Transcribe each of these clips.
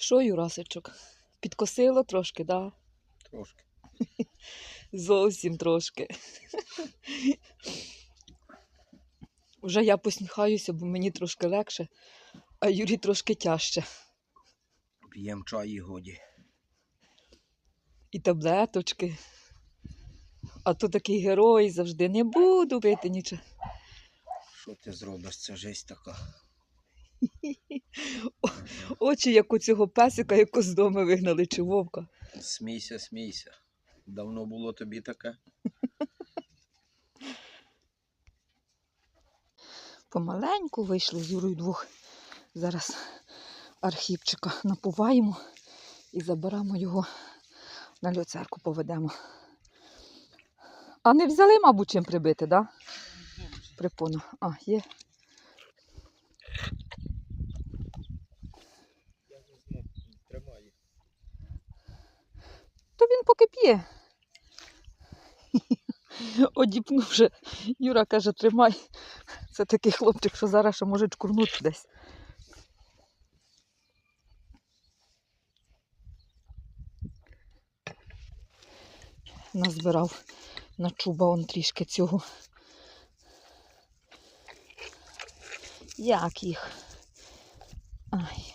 Що, Юрасичок? Підкосило трошки, да? Трошки. Зовсім трошки. Вже я посміхаюся, бо мені трошки легше, а Юрій трошки тяжче. П'єм чай і годі. І таблеточки. А то такий герой завжди не буду пити нічого. Що ти зробиш? Це жесть така. Очі, як у цього песика, яку з дому вигнали, чи вовка. Смійся, смійся. Давно було тобі таке. Помаленьку вийшли з Юрою двох. Зараз архіпчика напуваємо і заберемо його на люцерку поведемо. А не взяли, мабуть, чим прибити, так? Да? Припону. А, є. Я візьму, тримаю. То він поки п'є. Одіпнувши, Юра каже, тримай. Це такий хлопчик, що зараз ще може чкурнути десь. Назбирав на чуба он трішки цього. Як їх? Ай.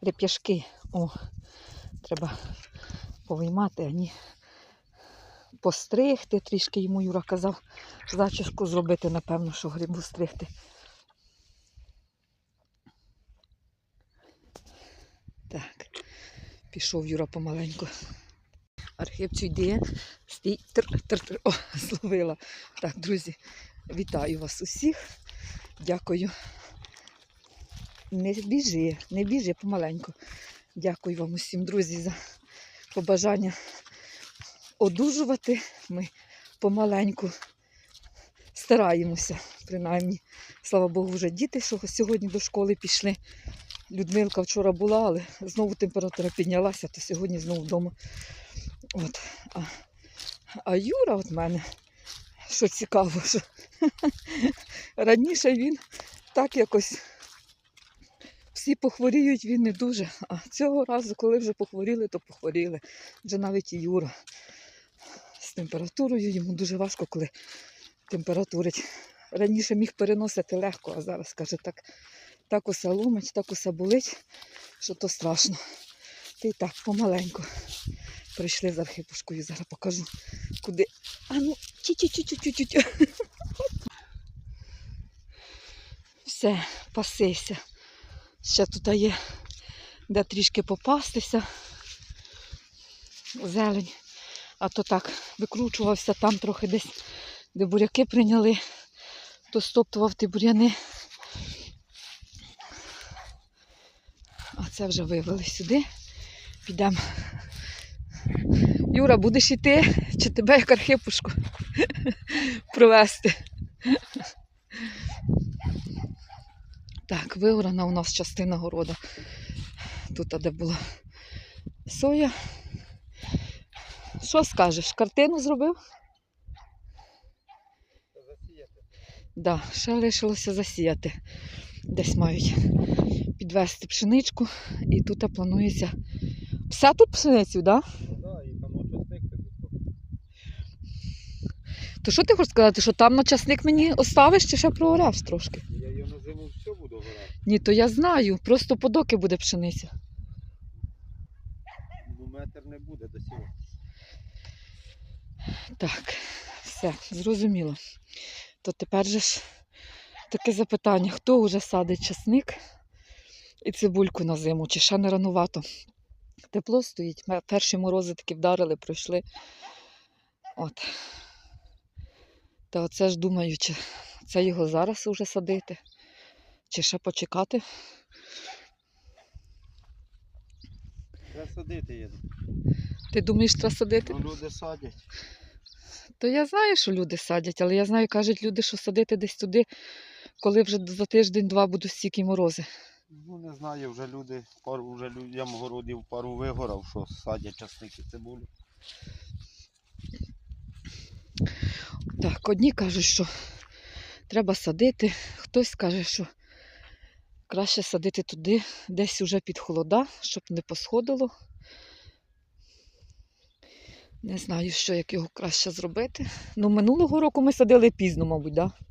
Реп'яшки. О, треба повиймати, а ні постригти. Трішки йому Юра казав зачіску зробити, напевно, що грибу стригти. Так, пішов Юра помаленьку. Архипчу йди. Стій. Тр, тр, тр. О, зловила. Так, друзі, вітаю вас усіх. Дякую. Не біжи, не біжи помаленьку. Дякую вам усім, друзі, за побажання одужувати. Ми помаленьку стараємося, принаймні. Слава Богу, вже діти сьогодні до школи пішли. Людмилка вчора була, але знову температура піднялася, то сьогодні знову вдома. От. А, а Юра от мене, що цікаво, що раніше він так якось всі похворіють, він не дуже. А цього разу, коли вже похворіли, то похворіли. Вже навіть і Юра з температурою. Йому дуже важко, коли температурить. Раніше міг переносити легко, а зараз каже, так, так усе ломить, так усе болить, що то страшно. Та й так, помаленьку. Прийшли з архипушкою, зараз покажу, куди. А ну, ті-ті-ті-ті-ті-ті. Все, пасися. Ще тут є де трішки попастися. Зелень. А то так викручувався там трохи десь, де буряки прийняли, то стоптував ті буряни. А це вже вивели сюди. Підемо. Юра, будеш іти, чи тебе як архипушку провести? Так, виорана у нас частина города. Тут, де була соя. Що скажеш? Картину зробив? Засіяти. Да, ще лишилося засіяти. Десь мають підвести пшеничку. І тут планується. Все тут пшеницю, так? Да? То що ти хочеш сказати, що там на часник мені оставиш чи ще проореш трошки? Я його на зиму все буду горати. Ні, то я знаю, просто по доки буде пшениця. Ну метр не буде до сіла. Так, все, зрозуміло. То тепер же ж таке запитання, хто вже садить часник і цибульку на зиму, чи ще не ранувато? Тепло стоїть, перші морози таки вдарили, пройшли. От. Та оце ж думаю, чи це його зараз уже садити, чи ще почекати. Треба садити їду. Ти думаєш, треба садити? Ну люди садять. То я знаю, що люди садять, але я знаю, кажуть люди, що садити десь туди, коли вже за тиждень-два будуть стільки морози. Ну не знаю, вже люди, пару вже людям городів пару вигорав, що садять часники цибулю. Так, одні кажуть, що треба садити, хтось каже, що Краще садити туди, десь уже під холода, щоб не посходило. Не знаю, що як його краще зробити. Ну, минулого року ми садили пізно, мабуть, так? Да?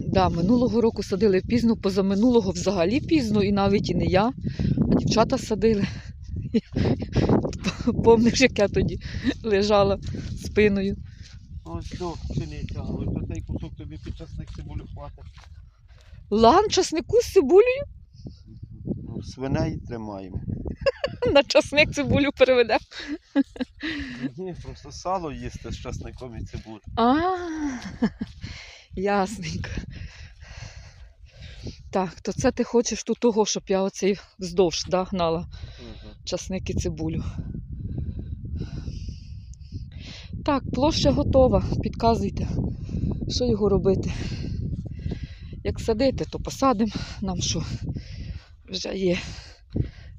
Да, минулого року садили пізно, позаминулого взагалі пізно, і навіть і не я, а дівчата садили. Помниш, як я тоді лежала спиною. Ось до пшениця, ось до цей кусок тобі під часник цибулю хватить. Лан часнику з цибулею Ну, свиней тримаємо. на часник цибулю переведемо. Ні, просто сало їсти з часником і цибулею. А, ясненько. Так, то це ти хочеш тут того, щоб я оцей вздовж да, гнала часник і цибулю. Так, площа готова. Підказуйте, що його робити. Як садити, то посадимо. Нам що вже є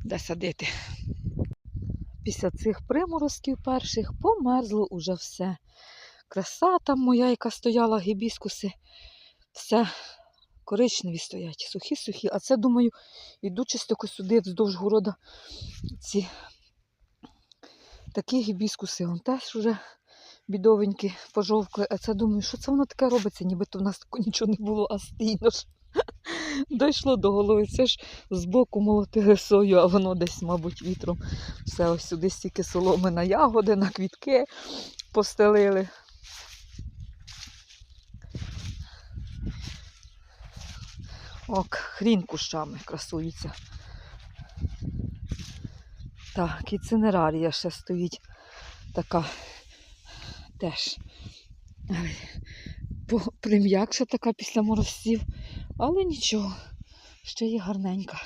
де садити. Після цих приморозків перших померзло уже все. Краса там моя, яка стояла, гібіскуси, все коричневі стоять, сухі-сухі. А це, думаю, ідучи тако сюди вздовж города, ці такі гібіскуси, вон теж вже бідовенькі, пожовкли. А це думаю, що це воно таке робиться, нібито в нас нічого не було, а стійно ж. Дійшло до голови. Це ж збоку молотили сою, а воно десь, мабуть, вітром. Все ось сюди стільки соломи на ягоди, на квітки постелили. Ок, хрін кущами красується. Так, і цинерарія ще стоїть така теж. Прим'якша така після морозців, але нічого, ще є гарненька.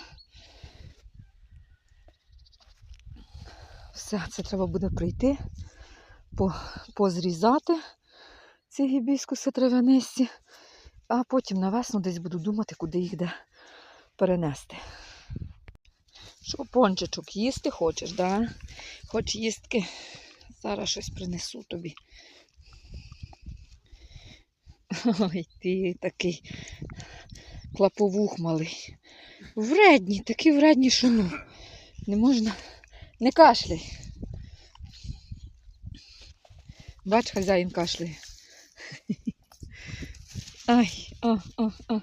Все, це треба буде прийти, позрізати ці гібіскуси трав'янисті, а потім на весну десь буду думати, куди їх де перенести. Що, пончичок, їсти хочеш, да? Хоч їстки, зараз щось принесу тобі. Ой, ти такий клаповух малий. Вредні, такі вредні, що ну. Не можна. Не кашляй. Бач, хазяїн кашляє. Ай, а, а, а.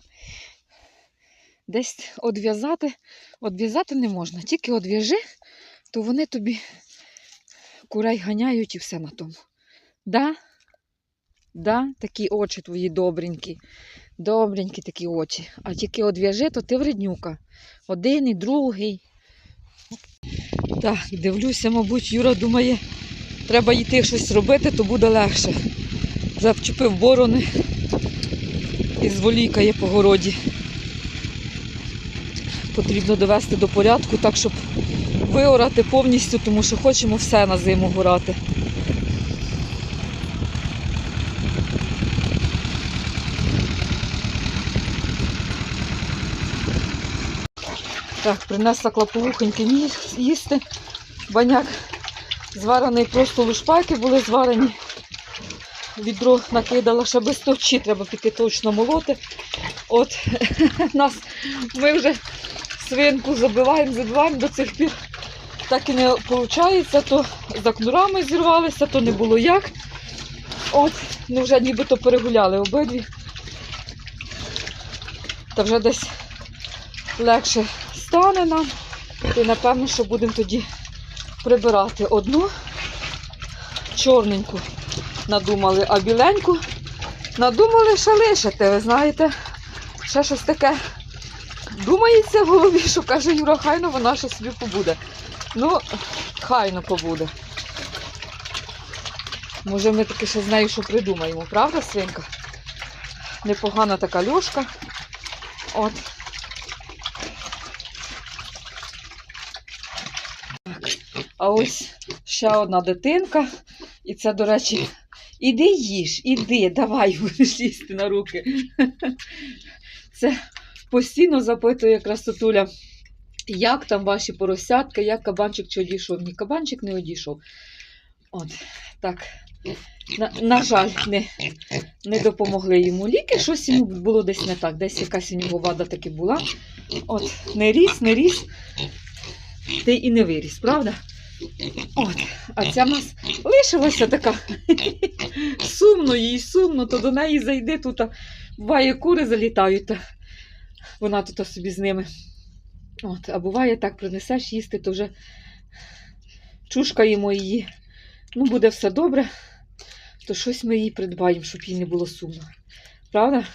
Десь одв'язати, одв'язати не можна. Тільки одв'яжи, то вони тобі курей ганяють і все на тому. Да? Да? Такі очі твої добренькі. Добренькі такі очі. А тільки одв'яжи, то ти вреднюка. Один і другий. Так, дивлюся, мабуть, Юра думає, треба йти щось робити, то буде легше. Завчепив борони і зволікає по городі. Потрібно довести до порядку, так, щоб виорати повністю, тому що хочемо все на зиму горати. Так, принесла клаповухоньки їсти. Баняк зварений, просто лушпайки були зварені. Відро накидала, ще без товчі, треба піти точно молоти. От нас ми вже свинку забиваємо, забиваємо до цих пір. Так і не виходить, то за кнурами зірвалися, то не було як. От, ну вже нібито перегуляли обидві. Та вже десь легше стане нам. І напевно, що будемо тоді прибирати одну чорненьку надумали, а біленьку надумали ще лишити, ви знаєте, ще щось таке думається в голові, що каже Юра, хайно вона ще собі побуде. Ну, хайно побуде. Може, ми таки ще з нею що придумаємо, правда, свинка? Непогана така льошка. От. А ось ще одна дитинка. І це, до речі, іди їж, іди, давай будеш їсти на руки. Це постійно запитує красотуля, як там ваші поросятка, як кабанчик чи одійшов. Ні, кабанчик не одійшов. От, так, На, на жаль, не, не допомогли йому ліки. Щось йому було десь не так. Десь якась у нього вада таки була. От, не ріс, не ріс. Ти і не виріс, правда? От, а ця нас лишилася така сумно, їй сумно, то до неї зайди тут. а Буває, кури залітають, та вона тут собі з ними. От, а буває так, принесеш їсти, то вже чушкаємо її. Ну, буде все добре, то щось ми їй придбаємо, щоб їй не було сумно. Правда?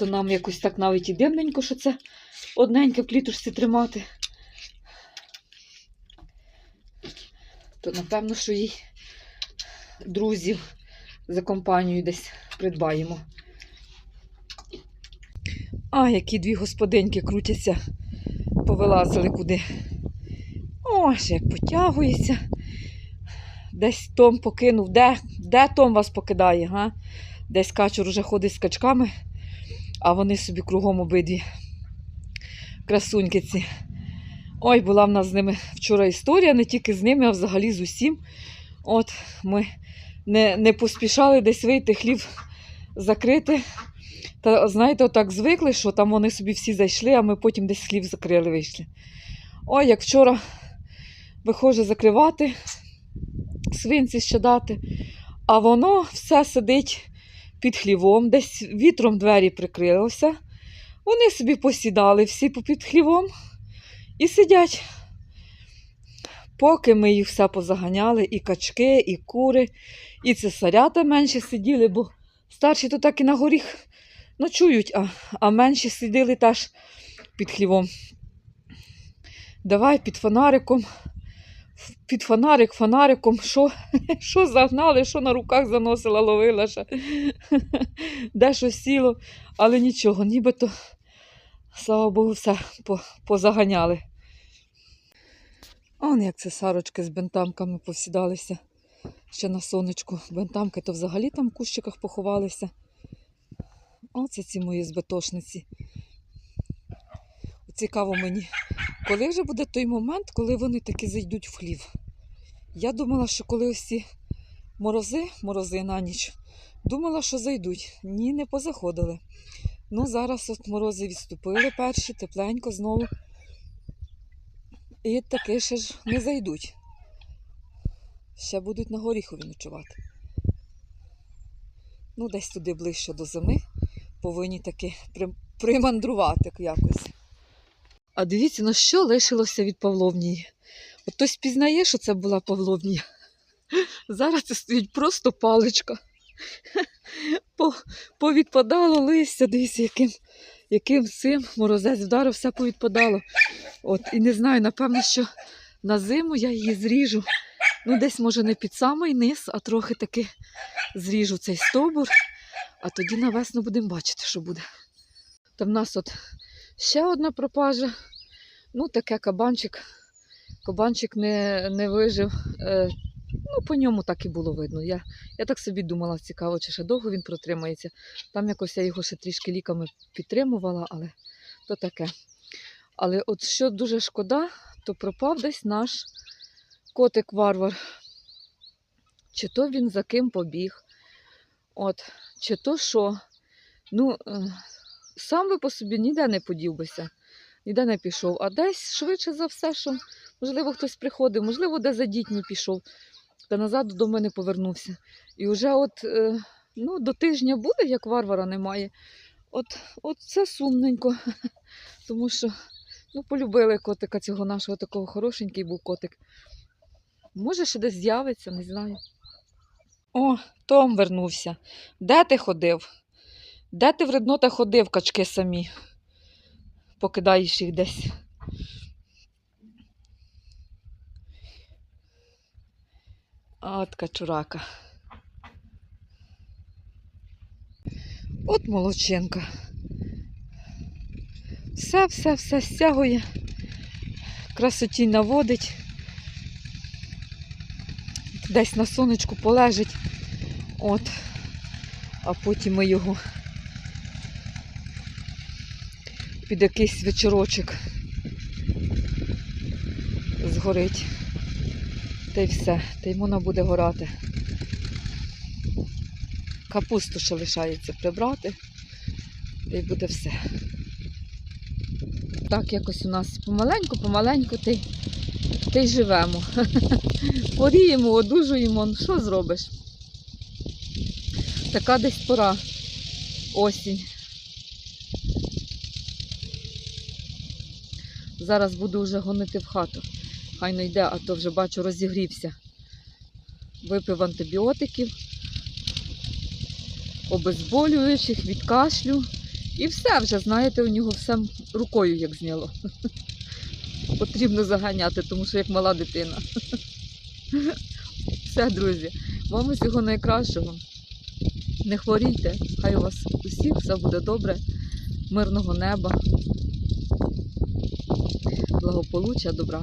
А нам якось так навіть і дивненько, що це одненьке в клітушці тримати. То напевно, що їй друзів за компанію десь придбаємо. А, які дві господиньки крутяться, повилазили куди. О, ще потягується. Десь Том покинув. Де? Де Том вас покидає? Га? Десь качур уже ходить з качками, а вони собі кругом обидві. Красуньки ці. Ой, була в нас з ними вчора історія, не тільки з ними, а взагалі з усім. От ми не, не поспішали десь вийти, хлів закрити. Та знаєте, отак звикли, що там вони собі всі зайшли, а ми потім десь хлів закрили, вийшли. Ой, як вчора виходжу закривати, свинці ще дати, а воно все сидить під хлівом, десь вітром двері прикрилося. Вони собі посідали всі під хлівом і сидять. Поки ми їх все позаганяли, і качки, і кури, і цесарята менші сиділи, бо старші то так і на горіх ночують, а, а менші сиділи теж під хлівом. Давай під фонариком, під фонарик, фонариком, що, що загнали, що на руках заносила, ловила ще. Де що сіло, але нічого, нібито, слава Богу, все по- позаганяли. Он як це сарочки з бентамками посідалися ще на сонечку. Бентамки то взагалі там в кущиках поховалися. Оце ці мої збитошниці. Цікаво мені, коли вже буде той момент, коли вони таки зайдуть в хлів. Я думала, що коли ось морози, морози на ніч, думала, що зайдуть. Ні, не позаходили. Ну, зараз от морози відступили перші, тепленько знову. І таки ще ж не зайдуть. Ще будуть на горіхові ночувати. Ну, десь туди ближче до зими повинні таки примандрувати якось. А дивіться, на що лишилося від Павловнії. От хтось пізнає, що це була Павловнія. Зараз це стоїть просто паличка. Повідпадало листя, дивіться, яким, яким цим морозець вдарив, все повідпадало. От, і не знаю, напевно, що на зиму я її зріжу. Ну, десь, може, не під самий низ, а трохи таки зріжу цей стовбур, а тоді на весну будемо бачити, що буде. Та в нас от ще одна пропажа. Ну, таке кабанчик. Кабанчик не, не вижив. Ну, по ньому так і було видно. Я, я так собі думала, цікаво, чи ще довго він протримається. Там якось я його ще трішки ліками підтримувала, але то таке. Але от що дуже шкода, то пропав десь наш котик-варвар. Чи то він за ким побіг, от, чи то що. Ну, е, сам би по собі ніде не подів ніде не пішов. А десь швидше за все, що можливо хтось приходив, можливо, де за дітьми пішов, та назад до мене повернувся. І вже от, е, ну, до тижня буде, як варвара немає. От, от це сумненько, тому що ну, полюбили котика цього нашого такого хорошенький був котик. Може, ще десь з'явиться, не знаю. О, Том вернувся. Де ти ходив? Де ти вреднота ходив, качки самі? Покидаєш їх десь. От качурака. От молодчинка. Все, все, все стягує, красоті наводить, десь на сонечку полежить. От, а потім ми його під якийсь вечорочок згорить. Та й все, та й вона буде горати. Капусту ще лишається прибрати, та й буде все. Так якось у нас помаленьку, помаленьку та й, та й живемо. Хворіємо, одужуємо, ну що зробиш? Така десь пора. Осінь. Зараз буду вже гонити в хату. Хай не йде, а то вже бачу, розігрівся. Випив антибіотиків, обезболюючих від кашлю. І все вже, знаєте, у нього все рукою як зняло. Потрібно заганяти, тому що як мала дитина. Все, друзі, вам усього найкращого. Не хворійте, хай у вас усіх все буде добре, мирного неба, благополуччя, добра.